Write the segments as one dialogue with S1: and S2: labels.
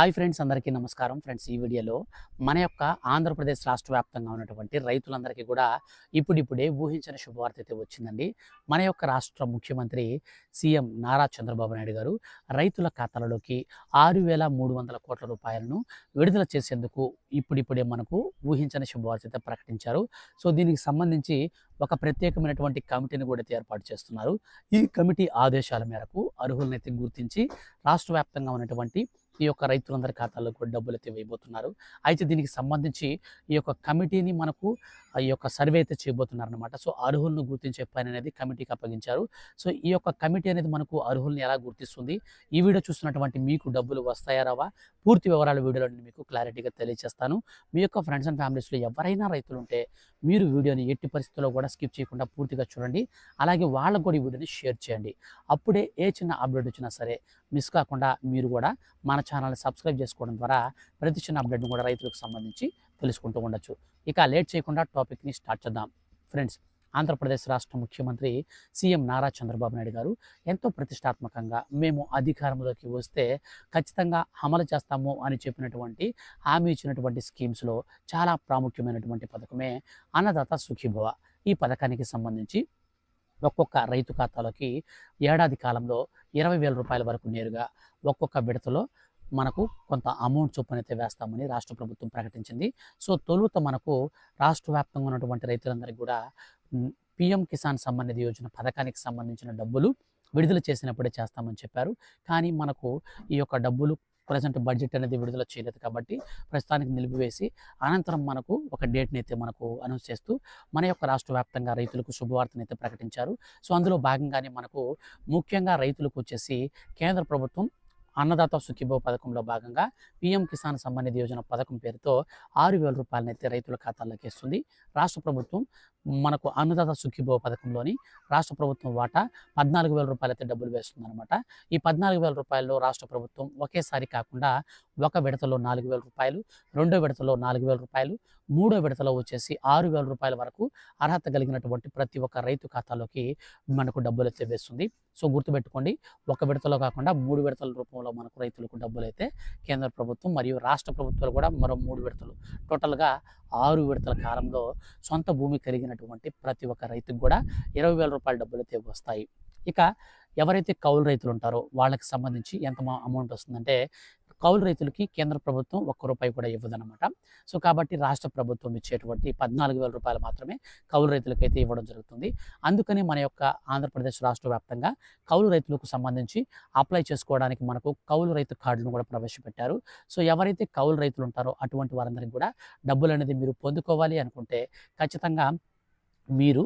S1: Hi friends అందరికీ నమస్కారం. Friends ఈ వీడియోలో మన యొక్క ఆంధ్రప్రదేశ్ రాష్ట్ర వ్యాప్తంగా ఉన్నటువంటి రైతులందరికీ కూడా ఇప్పుడిప్పుడే ఊహించిన శుభవార్త అయితే వచ్చిందండి. మన యొక్క రాష్ట్ర ముఖ్యమంత్రి సీఎం నారా చంద్రబాబు నాయుడు గారు రైతుల ఖాతాలలోకి ఆరు వేల మూడు వందల కోట్ల రూపాయలను విడుదల చేసేందుకు ఇప్పుడిప్పుడే మనకు ఊహించిన శుభవార్త అయితే ప్రకటించారు. సో దీనికి సంబంధించి ఒక ప్రత్యేకమైనటువంటి కమిటీని కూడా ఏర్పాటు చేస్తున్నారు. ఈ కమిటీ ఆదేశాల మేరకు అర్హులనైతే గుర్తించి రాష్ట్ర వ్యాప్తంగా ఉన్నటువంటి ఈ యొక్క రైతులందరి ఖాతాల్లో కూడా డబ్బులు అయితే వేయబోతున్నారు. అయితే దీనికి సంబంధించి ఈ యొక్క కమిటీని మనకు ఈ యొక్క సర్వే అయితే చేయబోతున్నారనమాట సో అర్హులను గుర్తించే పని అనేది కమిటీకి అప్పగించారు. సో ఈ యొక్క కమిటీ అనేది మనకు అర్హుల్ని ఎలా గుర్తిస్తుంది? ఈ వీడియో చూస్తున్నటువంటి మీకు డబ్బులు వస్తాయా రావా? పూర్తి వివరాలు వీడియోలో మీకు క్లారిటీగా తెలియజేస్తాను మీ యొక్క ఫ్రెండ్స్ అండ్ ఫ్యామిలీస్లో ఎవరైనా రైతులు ఉంటే మీరు వీడియోని ఎట్టి పరిస్థితుల్లో కూడా స్కిప్ చేయకుండా పూర్తిగా చూడండి. అలాగే వాళ్ళకు కూడా ఈ వీడియోని షేర్ చేయండి. అప్పుడే ఏ చిన్న అప్డేట్ వచ్చినా సరే మిస్ కాకుండా మీరు కూడా మన ఛానల్ని సబ్స్క్రైబ్ చేసుకోవడం ద్వారా ప్రతి చిన్న అప్డేట్ను కూడా రైతులకు సంబంధించి తెలుసుకుంటూ ఉండొచ్చు. ఇక లేట్ చేయకుండా టాపిక్ని స్టార్ట్ చేద్దాం. ఫ్రెండ్స్ ఆంధ్రప్రదేశ్ రాష్ట్ర ముఖ్యమంత్రి సీఎం నారా చంద్రబాబు నాయుడు గారు ఎంతో ప్రతిష్టాత్మకంగా మేము అధికారంలోకి వస్తే ఖచ్చితంగా అమలు చేస్తాము అని చెప్పినటువంటి హామీ ఇచ్చినటువంటి స్కీమ్స్లో చాలా ప్రాముఖ్యమైనటువంటి పథకమే అన్నదాత సుఖీభవ. ఈ పథకానికి సంబంధించి ఒక్కొక్క రైతు ఖాతాలోకి ఏడాది కాలంలో ఇరవై వేల రూపాయల వరకు నేరుగా ఒక్కొక్క విడతలో మనకు కొంత అమౌంట్ చొప్పునైతే వేస్తామని రాష్ట్ర ప్రభుత్వం ప్రకటించింది. సో తొలుత మనకు రాష్ట్ర వ్యాప్తంగా ఉన్నటువంటి రైతులందరికీ కూడా పిఎం కిసాన్ సమ్మాన్ నిధి యోజన పథకానికి సంబంధించిన డబ్బులు విడుదల చేసినప్పుడే చేస్తామని చెప్పారు. కానీ మనకు ఈ యొక్క డబ్బులు ప్రజెంట్ బడ్జెట్ అనేది విడుదల చేయలేదు కాబట్టి ప్రస్తుతానికి నిలిపివేసి అనంతరం మనకు ఒక డేట్ని అయితే మనకు అనౌన్స్ చేస్తూ మన యొక్క రాష్ట్ర వ్యాప్తంగా రైతులకు శుభవార్తను అయితే ప్రకటించారు. సో అందులో భాగంగానే మనకు ముఖ్యంగా రైతులకు వచ్చేసి కేంద్ర ప్రభుత్వం అన్నదాత సుఖీభవ పథకంలో భాగంగా పీఎం కిసాన్ సంబంధిత యోజన పథకం పేరుతో ఆరు వేల రూపాయలనైతే రైతుల ఖాతాల్లోకి ఇస్తుంది రాష్ట్ర ప్రభుత్వం మనకు అన్నదాత సుఖీభవ పథకంలోని రాష్ట్ర ప్రభుత్వం వాటా పద్నాలుగు వేల రూపాయలు అయితే డబ్బులు వేస్తుంది అనమాట ఈ పద్నాలుగు వేల రూపాయల్లో రాష్ట్ర ప్రభుత్వం ఒకేసారి కాకుండా ఒక విడతలో నాలుగు వేల రూపాయలు రెండో విడతలో నాలుగు వేల రూపాయలు మూడో విడతలో వచ్చేసి ఆరు వేల రూపాయల వరకు అర్హత కలిగినటువంటి ప్రతి ఒక్క రైతు ఖాతాలోకి మనకు డబ్బులు అయితే వేస్తుంది. సో గుర్తుపెట్టుకోండి ఒక విడతలో కాకుండా మూడు విడతల రూపంలో మనకు రైతులకు డబ్బులు అయితే కేంద్ర ప్రభుత్వం మరియు రాష్ట్ర ప్రభుత్వాలు కూడా మరో మూడు విడతలు. టోటల్గా ఆరు విడతల కాలంలో సొంత భూమి కలిగినటువంటి ప్రతి ఒక్క రైతుకు కూడా ఇరవై వేల రూపాయల డబ్బులు అయితే వస్తాయి. ఇక ఎవరైతే కౌలు రైతులు ఉంటారో వాళ్ళకి సంబంధించి ఎంత అమౌంట్ వస్తుందంటే కౌలు రైతులకి కేంద్ర ప్రభుత్వం ఒక్క రూపాయి కూడా ఇవ్వదన్నమాట. సో కాబట్టి రాష్ట్ర ప్రభుత్వం ఇచ్చేటువంటి పద్నాలుగు వేల రూపాయలు మాత్రమే కౌలు రైతులకు అయితే ఇవ్వడం జరుగుతుంది. అందుకని మన యొక్క ఆంధ్రప్రదేశ్ రాష్ట్ర వ్యాప్తంగా కౌలు రైతులకు సంబంధించి అప్లై చేసుకోవడానికి మనకు కౌలు రైతు కార్డును కూడా ప్రవేశపెట్టారు. సో ఎవరైతే కౌలు రైతులు ఉంటారో అటువంటి వారందరికీ కూడా డబ్బులు అనేది మీరు పొందుకోవాలి అనుకుంటే ఖచ్చితంగా మీరు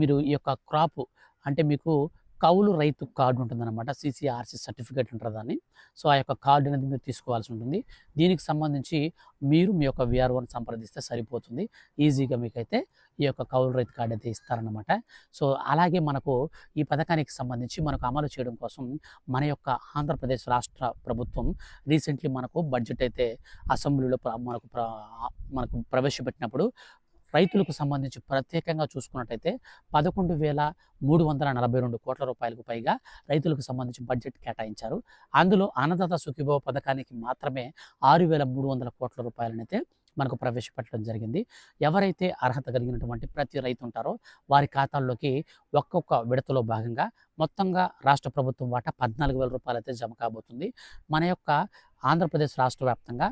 S1: మీరు ఈ యొక్క క్రాప్ అంటే మీకు కౌలు రైతు కార్డు ఉంటుందన్నమాట. సిసిఆర్సి సర్టిఫికేట్ అంటారు దాన్ని. సో ఆ యొక్క కార్డు అనేది మీరు తీసుకోవాల్సి ఉంటుంది. దీనికి సంబంధించి మీరు మీ యొక్క విఆర్ఓని సంప్రదిస్తే సరిపోతుంది. ఈజీగా మీకైతే ఈ యొక్క కౌలు రైతు కార్డు అయితే ఇస్తారనమాట సో అలాగే మనకు ఈ పథకానికి సంబంధించి మనకు అమలు చేయడం కోసం మన యొక్క ఆంధ్రప్రదేశ్ రాష్ట్ర ప్రభుత్వం రీసెంట్లీ మనకు బడ్జెట్ అయితే అసెంబ్లీలో మనకు ప్ర- మనకు ప్రవేశపెట్టినప్పుడు రైతులకు సంబంధించి ప్రత్యేకంగా చూసుకున్నట్టయితే పదకొండు వేల మూడు వందల నలభై రెండు కోట్ల రూపాయలకు పైగా రైతులకు సంబంధించి బడ్జెట్ కేటాయించారు. అందులో అన్నదాత సుఖీభవ పథకానికి మాత్రమే ఆరు వేల మూడు వందల కోట్ల రూపాయలనైతే మనకు ప్రవేశపెట్టడం జరిగింది. ఎవరైతే అర్హత కలిగినటువంటి ప్రతి రైతు ఉంటారో వారి ఖాతాల్లోకి ఒక్కొక్క విడతలో భాగంగా మొత్తంగా రాష్ట్ర ప్రభుత్వం వాటా పద్నాలుగు వేల రూపాయలు అయితే జమ కాబోతుంది. మన యొక్క ఆంధ్రప్రదేశ్ రాష్ట్ర వ్యాప్తంగా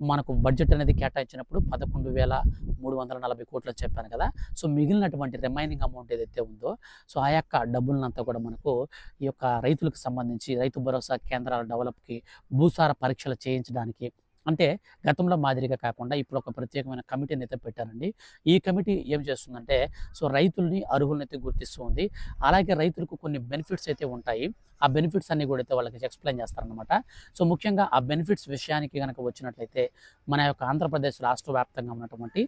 S1: మనకు బడ్జెట్ అనేది కేటాయించినప్పుడు పదకొండు వేల మూడు వందల నలభై కోట్లు చెప్పాను కదా. సో మిగిలినటువంటి రిమైనింగ్ అమౌంట్ ఏదైతే ఉందో సో ఆ యొక్క డబ్బులనంతా కూడా మనకు ఈ యొక్క రైతులకు సంబంధించి రైతు భరోసా కేంద్రాల డెవలప్కి భూసార పరీక్షలు చేయించడానికి అంటే గతంలో మాదిరిగా కాకుండా ఇప్పుడు ఒక ప్రత్యేకమైన కమిటీని అయితే పెట్టారండి. ఈ కమిటీ ఏం చేస్తుందంటే సో రైతుల్ని అర్హులనైతే అయితే గుర్తిస్తూ ఉంది అలాగే రైతులకు కొన్ని బెనిఫిట్స్ అయితే ఉంటాయి. ఆ బెనిఫిట్స్ అన్ని కూడా అయితే వాళ్ళకి ఎక్స్ప్లెయిన్ చేస్తారనమాట సో ముఖ్యంగా ఆ బెనిఫిట్స్ విషయానికి కనుక వచ్చినట్లయితే మన యొక్క ఆంధ్రప్రదేశ్ రాష్ట్ర వ్యాప్తంగా ఉన్నటువంటి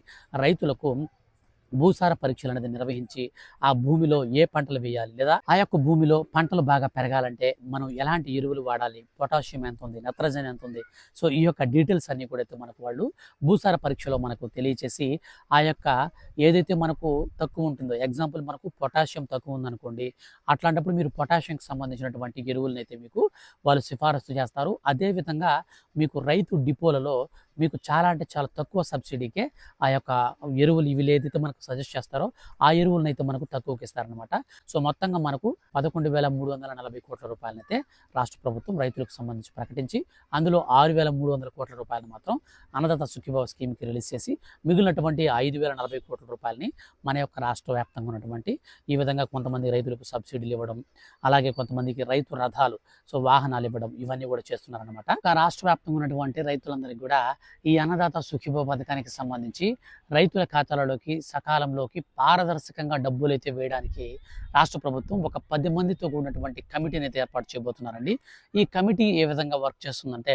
S1: రైతులకు భూసార పరీక్షలు అనేది నిర్వహించి ఆ భూమిలో ఏ పంటలు వేయాలి లేదా ఆ యొక్క భూమిలో పంటలు బాగా పెరగాలంటే మనం ఎలాంటి ఎరువులు వాడాలి? పొటాషియం ఎంత ఉంది? నత్రజని ఎంత ఉంది? సో ఈ యొక్క డీటెయిల్స్ అన్నీ కూడా అయితే మనకు వాళ్ళు భూసార పరీక్షలో మనకు తెలియచేసి ఆ యొక్క ఏదైతే మనకు తక్కువ ఉంటుందో ఎగ్జాంపుల్ మనకు పొటాషియం తక్కువ ఉందనుకోండి అట్లాంటప్పుడు మీరు పొటాషియంకి సంబంధించినటువంటి ఎరువులను అయితే మీకు వాళ్ళు సిఫారసు చేస్తారు. అదేవిధంగా మీకు రైతు డిపోలలో మీకు చాలా అంటే చాలా తక్కువ సబ్సిడీకే ఆ యొక్క ఎరువులు ఇవి ఏదైతే మనకు సజెస్ట్ చేస్తారో ఆ ఎరువులను అయితే మనకు తక్కువకి ఇస్తారనమాట సో మొత్తంగా మనకు పదకొండు వేల మూడు వందల నలభై కోట్ల రూపాయలనైతే రాష్ట్ర ప్రభుత్వం రైతులకు సంబంధించి ప్రకటించి అందులో ఆరు వేల మూడు వందల కోట్ల రూపాయలు మాత్రం అన్నదాత సుఖీభావ స్కీమ్కి రిలీజ్ చేసి మిగిలినటువంటి ఐదు వేల నలభై కోట్ల రూపాయలని మన యొక్క రాష్ట్ర వ్యాప్తంగా ఉన్నటువంటి ఈ విధంగా కొంతమంది రైతులకు సబ్సిడీలు ఇవ్వడం అలాగే కొంతమందికి రైతు రథాలు సో వాహనాలు ఇవ్వడం ఇవన్నీ కూడా చేస్తున్నారనమాట రాష్ట్ర వ్యాప్తంగా ఉన్నటువంటి రైతులందరికీ కూడా ఈ అన్నదాత సుఖీభావ పథకానికి సంబంధించి రైతుల ఖాతాలలోకి సకాల సకాలంలోకి పారదర్శకంగా డబ్బులు అయితే వేయడానికి రాష్ట్ర ప్రభుత్వం ఒక పది మందితో కూడినటువంటి కమిటీని అయితే ఏర్పాటు చేయబోతున్నారండి. ఈ కమిటీ ఏ విధంగా వర్క్ చేస్తుందంటే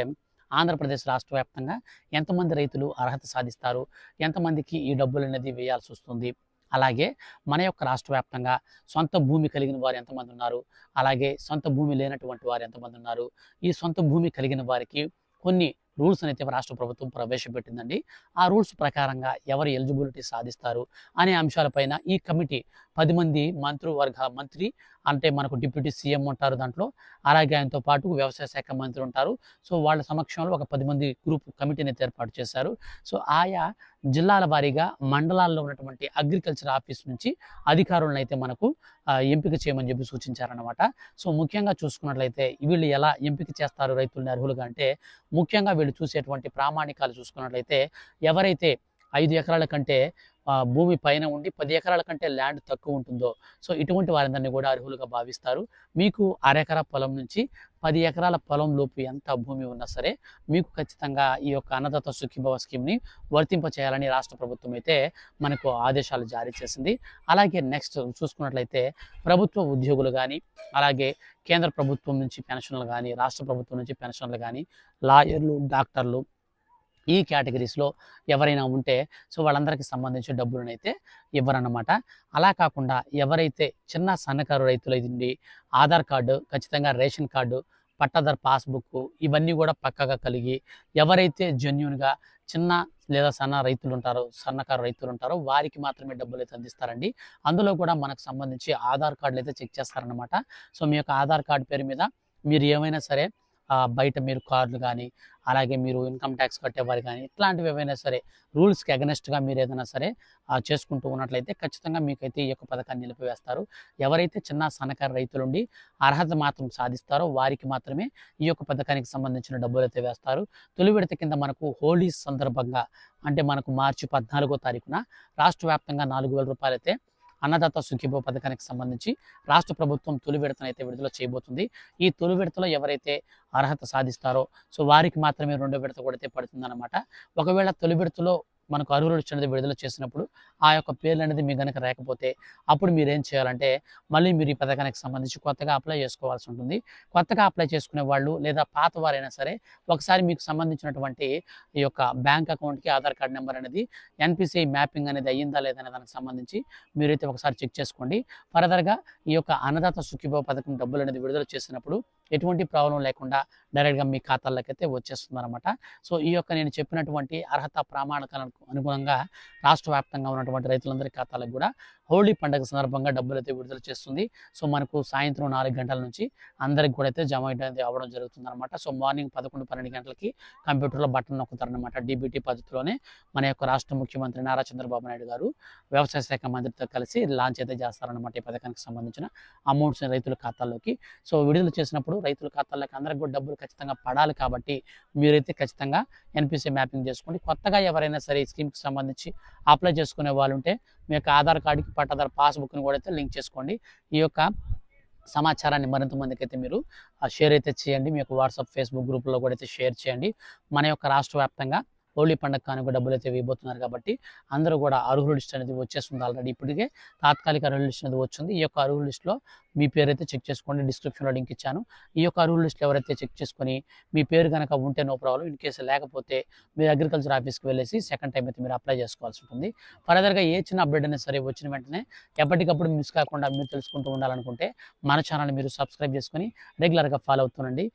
S1: ఆంధ్రప్రదేశ్ రాష్ట్ర వ్యాప్తంగా ఎంతమంది రైతులు అర్హత సాధిస్తారు? ఎంతమందికి ఈ డబ్బులు అనేది వేయాల్సి వస్తుంది? అలాగే మన యొక్క రాష్ట్ర వ్యాప్తంగా సొంత భూమి కలిగిన వారు ఎంతమంది ఉన్నారు? అలాగే సొంత భూమి లేనటువంటి వారు ఎంతమంది ఉన్నారు? ఈ సొంత భూమి కలిగిన వారికి కొన్ని రూల్స్ అయితే రాష్ట్ర ప్రభుత్వం ప్రవేశపెట్టిందండి. ఆ రూల్స్ ప్రకారంగా ఎవరు ఎలిజిబిలిటీ సాధిస్తారు అనే అంశాలపైన ఈ కమిటీ పది మంది మంత్రివర్గ మంత్రి అంటే మనకు డిప్యూటీ సీఎం ఉంటారు దాంట్లో. అలాగే ఆయనతో పాటు వ్యవసాయ శాఖ మంత్రి ఉంటారు. సో వాళ్ళ సమక్షంలో ఒక పది మంది గ్రూప్ కమిటీని ఏర్పాటు చేశారు. సో ఆయా జిల్లాల వారీగా మండలాల్లో ఉన్నటువంటి అగ్రికల్చర్ ఆఫీస్ నుంచి అధికారులను అయితే మనకు ఎంపిక చేయమని చెప్పి సూచించారనమాట సో ముఖ్యంగా చూసుకున్నట్లయితే వీళ్ళు ఎలా ఎంపిక చేస్తారు రైతులని అర్హులుగా అంటే ముఖ్యంగా వీళ్ళు చూసేటువంటి ప్రామాణికాలు చూసుకున్నట్లయితే ఎవరైతే ఐదు ఎకరాల కంటే భూమి పైన ఉండి పది ఎకరాల కంటే ల్యాండ్ తక్కువ ఉంటుందో. సో ఇటువంటి వారందరినీ కూడా అర్హులుగా భావిస్తారు. మీకు అరెకరా పొలం నుంచి పది ఎకరాల పొలం లోపు ఎంత భూమి ఉన్నా సరే మీకు ఖచ్చితంగా ఈ యొక్క అన్నదాత సుఖీభవ స్కీమ్ని వర్తింపచేయాలని రాష్ట్ర ప్రభుత్వం అయితే మనకు ఆదేశాలు జారీ చేసింది. అలాగే నెక్స్ట్ చూసుకున్నట్లయితే ప్రభుత్వ ఉద్యోగులు కానీ అలాగే కేంద్ర ప్రభుత్వం నుంచి పెన్షన్లు కానీ రాష్ట్ర ప్రభుత్వం నుంచి పెన్షన్లు కానీ లాయర్లు డాక్టర్లు ఈ కేటగిరీస్లో ఎవరైనా ఉంటే సో వాళ్ళందరికీ సంబంధించి డబ్బులను అయితే ఇవ్వరన్నమాట. అలా కాకుండా ఎవరైతే చిన్న సన్నకారు రైతులు ఉండి ఆధార్ కార్డు ఖచ్చితంగా రేషన్ కార్డు పట్టాదార్ పాస్బుక్ ఇవన్నీ కూడా పక్కగా కలిగి ఎవరైతే జెన్యున్గా చిన్న లేదా సన్న రైతులు ఉంటారో సన్నకారు రైతులు ఉంటారో వారికి మాత్రమే డబ్బులు అయితే అందిస్తారండి. అందులో కూడా మనకు సంబంధించి ఆధార్ కార్డులు అయితే చెక్ చేస్తారనమాట సో మీ యొక్క ఆధార్ కార్డు పేరు మీద మీరు ఏమైనా సరే బయట మీరు కార్డులు కానీ అలాగే మీరు ఇన్కమ్ ట్యాక్స్ కట్టేవారు కానీ ఇట్లాంటివి ఏవైనా సరే రూల్స్కి అగనెస్ట్గా మీరు ఏదైనా సరే చేసుకుంటూ ఉన్నట్లయితే ఖచ్చితంగా మీకైతే ఈ యొక్క పథకాన్ని నిలిపివేస్తారు. ఎవరైతే చిన్న సన్నకారు రైతులుండి అర్హత మాత్రం సాధిస్తారో వారికి మాత్రమే ఈ యొక్క పథకానికి సంబంధించిన డబ్బులు అయితే వేస్తారు. తొలి విడత కింద మనకు హోలీ సందర్భంగా అంటే మనకు మార్చి పద్నాలుగో తారీఖున రాష్ట్ర వ్యాప్తంగా నాలుగు వేల రూపాయలు అయితే అన్నదాత సుఖీభో పథకానికి సంబంధించి రాష్ట్ర ప్రభుత్వం తొలి విడతను అయితే విడుదల చేయబోతుంది. ఈ తొలి విడతలో ఎవరైతే అర్హత సాధిస్తారో సో వారికి మాత్రమే రెండో విడత కూడా అయితే పడుతుందన్నమాట. ఒకవేళ తొలి విడతలో మనకు అర్హులు ఇచ్చినది విడుదల చేసినప్పుడు ఆ యొక్క పేర్లు అనేది మీకు కనుక రాకపోతే అప్పుడు మీరు ఏం చేయాలంటే మళ్ళీ మీరు ఈ పథకానికి సంబంధించి కొత్తగా అప్లై చేసుకోవాల్సి ఉంటుంది. కొత్తగా అప్లై చేసుకునే వాళ్ళు లేదా పాత వారైనా సరే ఒకసారి మీకు సంబంధించినటువంటి ఈ యొక్క బ్యాంక్ అకౌంట్కి ఆధార్ కార్డ్ నెంబర్ అనేది ఎన్పిసిఐ మ్యాపింగ్ అనేది అయ్యిందా లేదా అనే దానికి సంబంధించి మీరైతే ఒకసారి చెక్ చేసుకోండి. ఫర్దర్గా ఈ యొక్క అన్నదాత సుఖీభావ పథకం డబ్బులు అనేది విడుదల చేసినప్పుడు ఎటువంటి ప్రాబ్లం లేకుండా డైరెక్ట్గా మీ ఖాతాల్లోకి వచ్చేస్తుంది అనమాట సో ఈ యొక్క నేను చెప్పినటువంటి అర్హత ప్రామాణికాలకు అనుగుణంగా రాష్ట్ర వ్యాప్తంగా ఉన్నటువంటి రైతులందరి ఖాతాలకు కూడా హోలీ పండుగ సందర్భంగా డబ్బులు అయితే విడుదల చేస్తుంది. సో మనకు సాయంత్రం నాలుగు గంటల నుంచి అందరికి కూడా అయితే జమ అయితే అవ్వడం జరుగుతుంది అనమాట సో మార్నింగ్ పదకొండు పన్నెండు గంటలకి కంప్యూటర్లో బటన్ నొక్కుతారనమాట డీబీటీ పద్ధతిలోనే మన యొక్క రాష్ట్ర ముఖ్యమంత్రి నారా చంద్రబాబు నాయుడు గారు వ్యవసాయ శాఖ మంత్రితో కలిసి లాంచ్ అయితే చేస్తారనమాట ఈ పథకానికి సంబంధించిన అమౌంట్స్ రైతుల ఖాతాల్లోకి. సో విడుదల చేసినప్పుడు రైతుల ఖాతాల్లోకి అందరికి కూడా డబ్బులు ఖచ్చితంగా పడాలి కాబట్టి మీరైతే ఖచ్చితంగా ఎన్పిసి మ్యాపింగ్ చేసుకోండి. కొత్తగా ఎవరైనా సరే ఈ స్కీమ్కి సంబంధించి అప్లై చేసుకునే వాళ్ళు ఉంటే మీ యొక్క ఆధార్ కార్డుకి పట్టాదార్ పాస్బుక్ని కూడా అయితే లింక్ చేసుకోండి. ఈ యొక్క సమాచారాన్ని మరింత మందికి అయితే మీరు షేర్ అయితే చేయండి. మీ యొక్క వాట్సాప్ ఫేస్బుక్ గ్రూప్లో కూడా అయితే షేర్ చేయండి. మన యొక్క రాష్ట్ర వ్యాప్తంగా హోలీ పండగ కానుక డబ్బులు అయితే వేయబోతున్నారు కాబట్టి అందరూ కూడా అర్హుల లిస్ట్ అనేది వచ్చేస్తుంది ఆల్రెడీ ఇప్పటికే. తాత్కాలిక అర్హుల లిస్ట్ అనేది వచ్చింది. ఈ యొక్క అర్హుల లిస్ట్లో మీ పేరు అయితే చెక్ చేసుకోండి. డిస్క్రిప్షన్లో లింక్ ఇచ్చాను. ఈ యొక్క అర్హుల లిస్ట్లో ఎవరైతే చెక్ చేసుకొని మీ పేరు కనుక ఉంటే నో ప్రాబ్లం ఇన్ కేసు లేకపోతే మీరు అగ్రికల్చర్ ఆఫీస్కి వెళ్ళేసి సెకండ్ టైం అయితే మీరు అప్లై చేసుకోవాల్సి ఉంటుంది. ఫర్దర్గా ఏ చిన్న అప్డేట్ అయినా సరే వచ్చిన వెంటనే ఎప్పటికప్పుడు మిస్ కాకుండా మీరు తెలుసుకుంటూ ఉండాలనుకుంటే మన ఛానల్ మీరు సబ్స్క్రైబ్ చేసుకొని రెగ్యులర్గా ఫాలో అవుతుండండి.